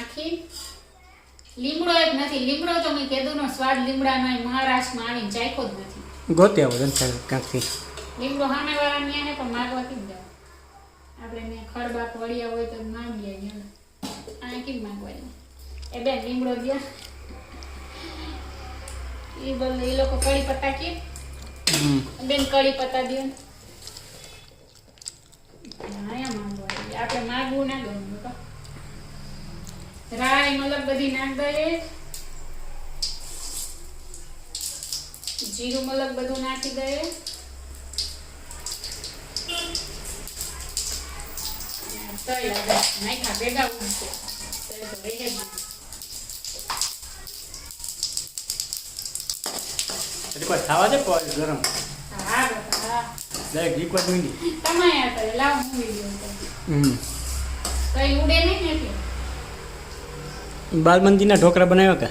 નાખી. લીમડો એક નથી લીમડો તો મેં કીધું નો સ્વાદ લીમડાનો મહારાષ્ટ્રમાં આવીને ચાખ્યો જ નથી. ગોતી આવો જનતા ક્યાંકથી? લીમડો સામે વાળા ન્યા હે પણ માગવાથી જ આપણે ને ખડબાક વળિયા હોય તો માંગીએ ને આ કેમ માંગવાની એ બેન લીમડો દે એ બોલ એ લોકો કડી પત્તા કે બેન કડી પત્તા દે આયા માંગવા આપણે માગવું ના ગમ્યું તો. રાય મતલબ બધી નાખ દઈએ જીરું મતલબ બધું નાખી દઈએ તૈયાર નાખ્યા ભેગા ઉડશે. ખાવા દે પોઈ ગરમ? હા હા. તમે આ લાવ હું વીડિયો હમ. કઈ ઉડે નહીં એટલે? બાલ મંદિરના ઢોકળા બનાવ્યા કે?